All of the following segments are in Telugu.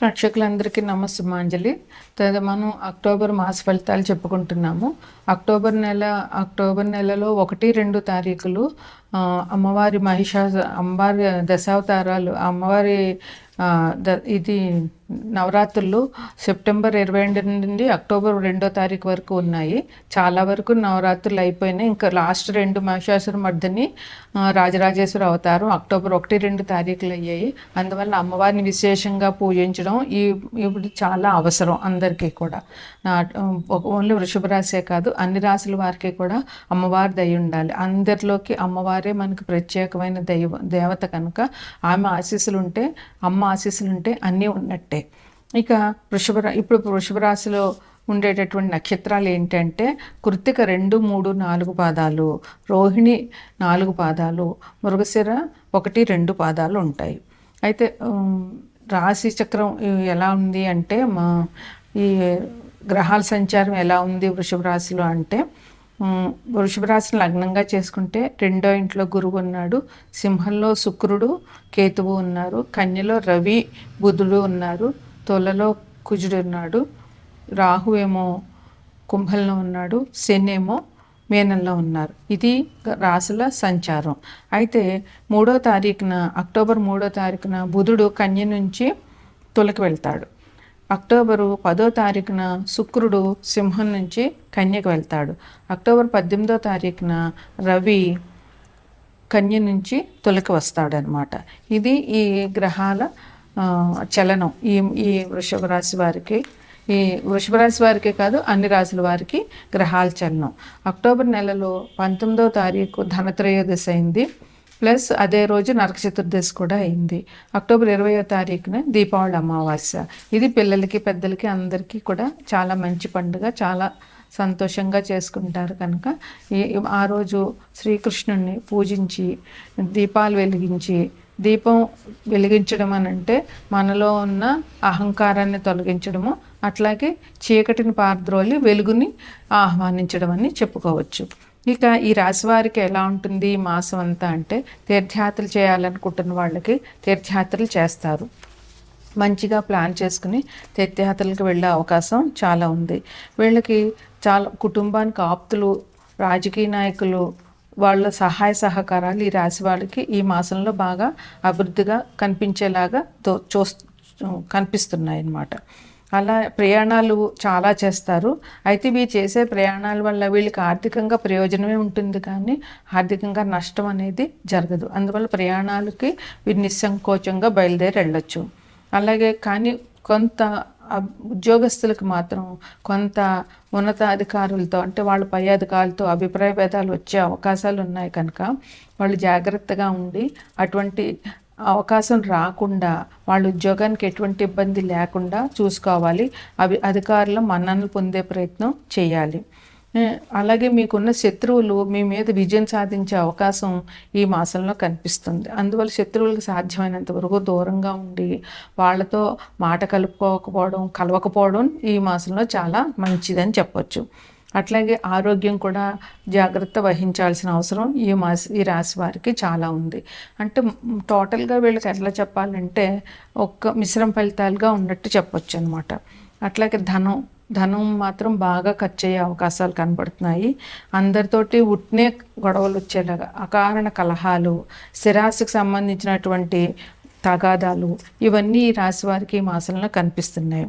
ప్రేక్షకులందరికీ నమస్సుమాంజలి. తర్వాత మనం అక్టోబర్ మాస ఫలితాలు చెప్పుకుంటున్నాము. అక్టోబర్ నెల అక్టోబర్ నెలలో ఒకటి రెండు తారీఖులు అమ్మవారి మహిషాస అమ్మవారి దశావతారాలు అమ్మవారి ద ఇది నవరాత్రులు సెప్టెంబర్ ఇరవై రెండు నుండి అక్టోబర్ రెండో తారీఖు వరకు ఉన్నాయి. చాలా వరకు నవరాత్రులు అయిపోయినాయి. ఇంకా లాస్ట్ రెండు మహిషాసుర మర్దిని రాజరాజేశ్వర అవతారం అక్టోబర్ ఒకటి రెండు తారీఖులు అయ్యాయి. అందువల్ల అమ్మవారిని విశేషంగా పూజించడం ఈ ఇప్పుడు చాలా అవసరం అందరికీ కూడా. ఓన్లీ వృషభ రాశే కాదు అన్ని రాశుల వారికి కూడా అమ్మవారి దయ ఉండాలి. అందరిలోకి అమ్మవారి మనకు ప్రత్యేకమైన దైవ దేవత కనుక ఆమె ఆశీస్సులు ఉంటే అమ్మ ఆశీస్సులు ఉంటే అన్నీ ఉన్నట్టే. ఇక వృషభ ఇప్పుడు వృషభ రాశిలో ఉండేటటువంటి నక్షత్రాలు ఏంటంటే కృత్తిక రెండు మూడు నాలుగు పాదాలు రోహిణి నాలుగు పాదాలు మృగశిర ఒకటి రెండు పాదాలు ఉంటాయి. అయితే రాశి చక్రం ఎలా ఉంది అంటే మా ఈ గ్రహాల సంచారం ఎలా ఉంది వృషభ రాశిలో అంటే వృషభ రాశిని లగ్నంగా చేసుకుంటే రెండో ఇంట్లో గురువు ఉన్నాడు సింహంలో శుక్రుడు కేతువు ఉన్నారు కన్యలో రవి బుధుడు ఉన్నారు తొలలో కుజుడు ఉన్నాడు రాహు ఏమో కుంభంలో ఉన్నాడు శని ఏమో మేనంలో ఉన్నారు. ఇది రాశుల సంచారం. అయితే మూడో తారీఖున అక్టోబర్ మూడో తారీఖున బుధుడు కన్య నుంచి తులకి వెళ్తాడు. అక్టోబరు పదో తారీఖున శుక్రుడు సింహం నుంచి కన్యకు వెళ్తాడు. అక్టోబర్ పద్దెనిమిదో తారీఖున రవి కన్య నుంచి తొలకి వస్తాడనమాట ఇది ఈ గ్రహాల చలనం. ఈ ఈ వృషభ రాశి వారికి ఈ వృషభ రాశి వారికే కాదు అన్ని రాశుల వారికి గ్రహాల చలనం. అక్టోబర్ నెలలో పంతొమ్మిదో తారీఖు ధనత్రయోదశి అయింది. ప్లస్ అదే రోజు నరక చతుర్దశి కూడా అయింది. అక్టోబర్ ఇరవయో తారీఖున దీపావళి అమావాస్య. ఇది పిల్లలకి పెద్దలకి అందరికీ కూడా చాలా మంచి పండుగ. చాలా సంతోషంగా చేసుకుంటారు కనుక. ఈ ఆ రోజు శ్రీకృష్ణుణ్ణి పూజించి దీపాలు వెలిగించి దీపం వెలిగించడం అని అంటే మనలో ఉన్న అహంకారాన్ని తొలగించడము అట్లాగే చీకటిని పారద్రోలి వెలుగుని ఆహ్వానించడం అని చెప్పుకోవచ్చు. ఇక ఈ రాశి వారికి ఎలా ఉంటుంది ఈ మాసం అంతా అంటే తీర్థయాత్రలు చేయాలనుకుంటున్న వాళ్ళకి తీర్థయాత్రలు చేస్తారు. మంచిగా ప్లాన్ చేసుకుని తీర్థయాత్రలకు వెళ్ళే అవకాశం చాలా ఉంది. వీళ్ళకి చాలా కుటుంబానికి ఆప్తులు రాజకీయ నాయకులు వాళ్ళ సహాయ సహకారాలు ఈ రాశి వాళ్ళకి ఈ మాసంలో బాగా అభివృద్ధిగా కనిపించేలాగా తో చూ కనిపిస్తున్నాయి అన్నమాట అలా ప్రయాణాలు చాలా చేస్తారు. అయితే వీ చేసే ప్రయాణాల వల్ల వీళ్ళకి ఆర్థికంగా ప్రయోజనమే ఉంటుంది కానీ ఆర్థికంగా నష్టం అనేది జరగదు. అందువల్ల ప్రయాణాలకి వీరు నిస్సంకోచంగా బయలుదేరి వెళ్ళొచ్చు. అలాగే కానీ కొంత ఉద్యోగస్తులకు మాత్రం కొంత ఉన్నతాధికారులతో అంటే వాళ్ళ పై అధికారులతో అభిప్రాయ భేదాలు వచ్చే అవకాశాలు ఉన్నాయి కనుక వాళ్ళు జాగ్రత్తగా ఉండి అటువంటి అవకాశం రాకుండా వాళ్ళ ఉద్యోగానికి ఎటువంటి ఇబ్బంది లేకుండా చూసుకోవాలి. అవి అధికారుల మన్ననలు పొందే ప్రయత్నం చేయాలి. అలాగే మీకున్న శత్రువులు మీ మీద విజయం సాధించే అవకాశం ఈ మాసంలో కనిపిస్తుంది. అందువల్ల శత్రువులకు సాధ్యమైనంత వరకు దూరంగా ఉండి వాళ్ళతో మాట కలుపుకోకపోవడం కలవకపోవడం ఈ మాసంలో చాలా మంచిదని చెప్పొచ్చు. అట్లాగే ఆరోగ్యం కూడా జాగ్రత్త వహించాల్సిన అవసరం ఈ మాస ఈ రాశి వారికి చాలా ఉంది. అంటే టోటల్గా వీళ్ళకి ఎట్లా చెప్పాలంటే ఒక్క మిశ్రమ ఫలితాలుగా ఉన్నట్టు చెప్పొచ్చు అనమాట అట్లాగే ధనం ధనం మాత్రం బాగా ఖర్చు అయ్యే అవకాశాలు కనబడుతున్నాయి. అందరితోటి ఉట్నే గొడవలు వచ్చేలాగా అకారణ కలహాలు స్థిరాశికి సంబంధించినటువంటి తగాదాలు ఇవన్నీ ఈ రాశి వారికి ఈ మాసంలో కనిపిస్తున్నాయి.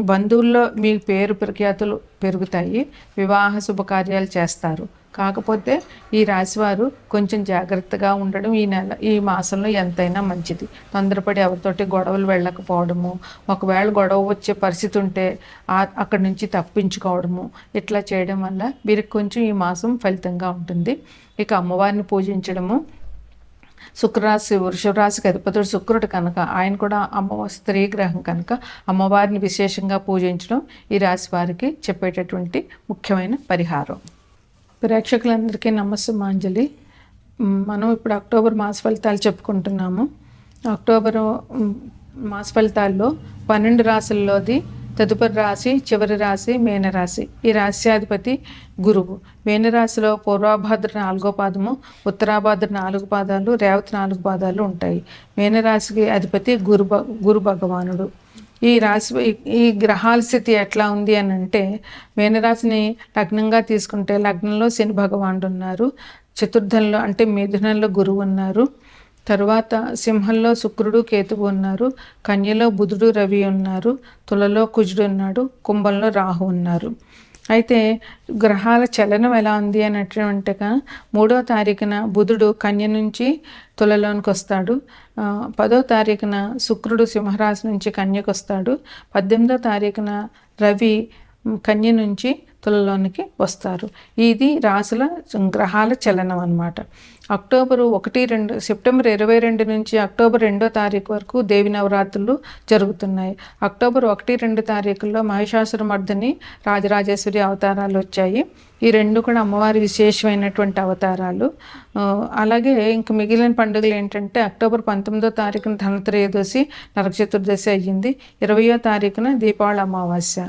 బంధువుల్లో మీ పేరు ప్రఖ్యాతులు పెరుగుతాయి. వివాహ శుభకార్యాలు చేస్తారు. కాకపోతే ఈ రాశివారు కొంచెం జాగ్రత్తగా ఉండడం ఈ నెల ఈ మాసంలో ఎంతైనా మంచిది. తొందరపడి ఎవరితోటి గొడవలు వెళ్ళకపోవడము ఒకవేళ గొడవ వచ్చే పరిస్థితి ఉంటే అక్కడి నుంచి తప్పించుకోవడము ఇట్లా చేయడం వల్ల వీరికి కొంచెం ఈ మాసం ఫలితంగా ఉంటుంది. ఇక అమ్మవారిని పూజించడము శుక్రరాశి వృషభరాశికి అధిపతుడు శుక్రుడు కనుక ఆయన కూడా అమ్మ స్త్రీ గ్రహం కనుక అమ్మవారిని విశేషంగా పూజించడం ఈ రాశి వారికి చెప్పేటటువంటి ముఖ్యమైన పరిహారం. ప్రేక్షకులందరికీ నమస్తే మాంజలి మనం ఇప్పుడు అక్టోబర్ మాస ఫలితాలు చెప్పుకుంటున్నాము. అక్టోబర్ మాస ఫలితాల్లో పన్నెండు రాశుల్లోది తదుపరి రాశి చివరి రాశి మేనరాశి. ఈ రాశ్యాధిపతి గురువు. మేనరాశిలో పూర్వాభాద్ర నాలుగో పాదము ఉత్తరాభాద్ర నాలుగు పాదాలు రేవతి నాలుగు పాదాలు ఉంటాయి. మేనరాశికి అధిపతి గురు భ- గురు భగవానుడు. ఈ రాశి ఈ గ్రహాల స్థితి ఎట్లా ఉంది అని అంటే మీనరాశిని లగ్నంగా తీసుకుంటే లగ్నంలో శని భగవానుడు ఉన్నారు చతుర్థంలో అంటే మిథునంలో గురువు ఉన్నారు. తరువాత సింహంలో శుక్రుడు కేతువు ఉన్నారు. కన్యలో బుధుడు రవి ఉన్నారు. తులలో కుజుడు ఉన్నాడు. కుంభంలో రాహు ఉన్నారు. అయితే గ్రహాల చలనం ఎలా ఉంది అన్నట్టుగా మూడో తారీఖున బుధుడు కన్య నుంచి తులలోనికి వస్తాడు. పదో తారీఖున శుక్రుడు సింహరాశి నుంచి కన్యకు వస్తాడు. పద్దెనిమిదో తారీఖున రవి కన్య నుంచి తులలోనికి వస్తారు. ఇది రాసుల గ్రహాల చలనం అనమాట అక్టోబరు ఒకటి రెండు సెప్టెంబర్ ఇరవై రెండు నుంచి అక్టోబర్ రెండో తారీఖు వరకు దేవి నవరాత్రులు జరుగుతున్నాయి. అక్టోబర్ ఒకటి రెండు తారీఖుల్లో మహిషాసురమర్దని రాజరాజేశ్వరి అవతారాలు వచ్చాయి. ఈ రెండు కూడా అమ్మవారి విశేషమైనటువంటి అవతారాలు. అలాగే ఇంక మిగిలిన పండుగలు ఏంటంటే అక్టోబర్ పంతొమ్మిదో తారీఖున ధనత్రయోదశి నరక చతుర్దశి అయ్యింది. ఇరవయో తారీఖున దీపావళి అమావాస్య.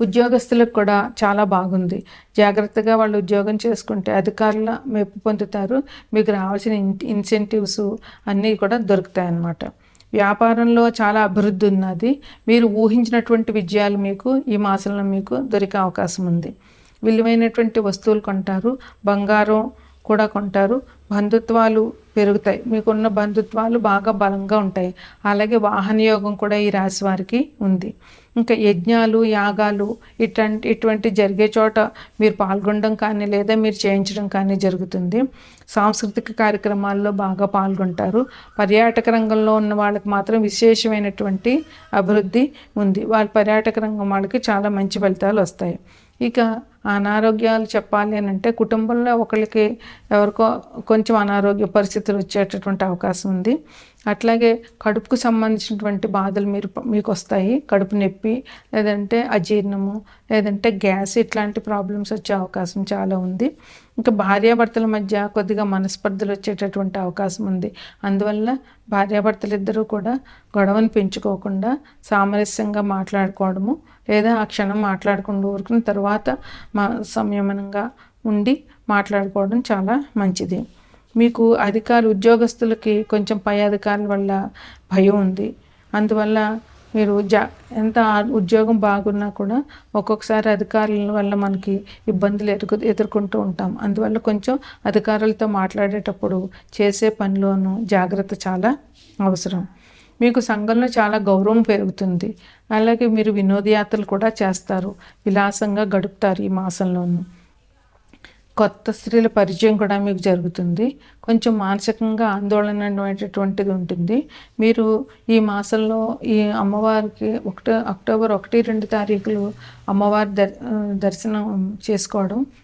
ఉద్యోగస్తులకు కూడా చాలా బాగుంది. జాగ్రత్తగా వాళ్ళు ఉద్యోగం చేసుకుంటే అధికారుల మెప్పు పొందుతారు. మీకు రావాల్సిన ఇన్సెంటివ్స్ అన్నీ కూడా దొరుకుతాయి అన్నమాట వ్యాపారంలో చాలా అభివృద్ధి ఉన్నది. మీరు ఊహించినటువంటి విజయాలు మీకు ఈ మాసంలో మీకు దొరికే అవకాశం ఉంది. విలువైనటువంటి వస్తువులు కొంటారు. బంగారం కూడా కొంటారు. బంధుత్వాలు పెరుగుతాయి. మీకున్న బంధుత్వాలు బాగా బలంగా ఉంటాయి. అలాగే వాహన యోగం కూడా ఈ రాశి వారికి ఉంది. ఇంకా యజ్ఞాలు యాగాలు ఇటువంటి ఇటువంటి జరిగే చోట మీరు పాల్గొనడం కానీ లేదా మీరు చేయించడం కానీ జరుగుతుంది. సాంస్కృతిక కార్యక్రమాల్లో బాగా పాల్గొంటారు. పర్యాటక రంగంలో ఉన్న వాళ్ళకి మాత్రం విశేషమైనటువంటి అభివృద్ధి ఉంది. వాళ్ళ పర్యాటక రంగం వాళ్ళకి చాలా మంచి ఫలితాలు వస్తాయి. ఇక అనారోగ్యాలు చెప్పాలి అని అంటే కుటుంబంలో ఒకరికి ఎవరికో కొంచెం అనారోగ్య పరిస్థితులు వచ్చేటటువంటి అవకాశం ఉంది. అట్లాగే కడుపుకు సంబంధించినటువంటి బాధలు మీరు మీకు వస్తాయి. కడుపు నొప్పి లేదంటే అజీర్ణము లేదంటే గ్యాస్ ఇట్లాంటి ప్రాబ్లమ్స్ వచ్చే అవకాశం చాలా ఉంది. ఇంకా భార్యాభర్తల మధ్య కొద్దిగా మనస్పర్ధలు వచ్చేటటువంటి అవకాశం ఉంది. అందువల్ల భార్యాభర్తలు ఇద్దరూ కూడా గొడవను పెంచుకోకుండా సామరస్యంగా మాట్లాడుకోవడము లేదా ఆ క్షణం మాట్లాడుకుంటూ ఊరుకున్న తర్వాత మా సంయమనంగా ఉండి మాట్లాడుకోవడం చాలా మంచిది. మీకు అధికారు ఉద్యోగస్తులకి కొంచెం పై అధికారుల వల్ల భయం ఉంది. అందువల్ల మీరు జా ఎంత ఉద్యోగం బాగున్నా కూడా ఒక్కొక్కసారి అధికారుల వల్ల మనకి ఇబ్బందులు ఎదుర్కొ ఎదుర్కొంటూ ఉంటాం. అందువల్ల కొంచెం అధికారులతో మాట్లాడేటప్పుడు చేసే పనిలోనూ జాగ్రత్త చాలా అవసరం. మీకు సంఘంలో చాలా గౌరవం పెరుగుతుంది. అలాగే మీరు వినోదయాత్రలు కూడా చేస్తారు. విలాసంగా గడుపుతారు ఈ మాసంలోనూ. కొత్త స్త్రీల పరిచయం కూడా మీకు జరుగుతుంది. కొంచెం మానసికంగా ఆందోళన అనేటటువంటిది ఉంటుంది. మీరు ఈ మాసంలో ఈ అమ్మవారికి ఒకటి అక్టోబర్ ఒకటి రెండు తారీఖులు అమ్మవారి దర్ దర్శనం చేసుకోవడం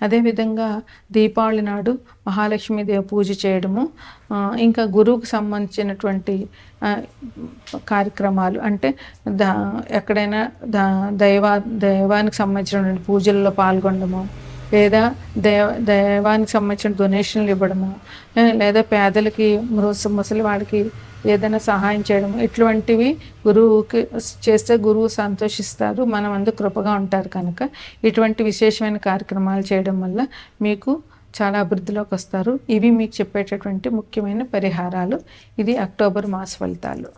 అదేవిధంగా దీపావళి నాడు మహాలక్ష్మీదేవి పూజ చేయడము ఇంకా గురువుకు సంబంధించినటువంటి కార్యక్రమాలు అంటే దా ఎక్కడైనా దా దైవ దైవానికి సంబంధించినటువంటి పూజల్లో పాల్గొనడము లేదా దైవ దైవానికి సంబంధించిన డొనేషన్లు ఇవ్వడము లేదా పేదలకి ముసలి వాడికి ఏదైనా సహాయం చేయడం ఇటువంటివి గురువుకి చేస్తే గురువు సంతోషిస్తారు మనం అందరూ కృపగా ఉంటారు కనుక. ఇటువంటి విశేషమైన కార్యక్రమాలు చేయడం వల్ల మీకు చాలా అభివృద్ధిలోకి వస్తారు. ఇవి మీకు చెప్పేటటువంటి ముఖ్యమైన పరిహారాలు. ఇది అక్టోబర్ మాస ఫలితాలు.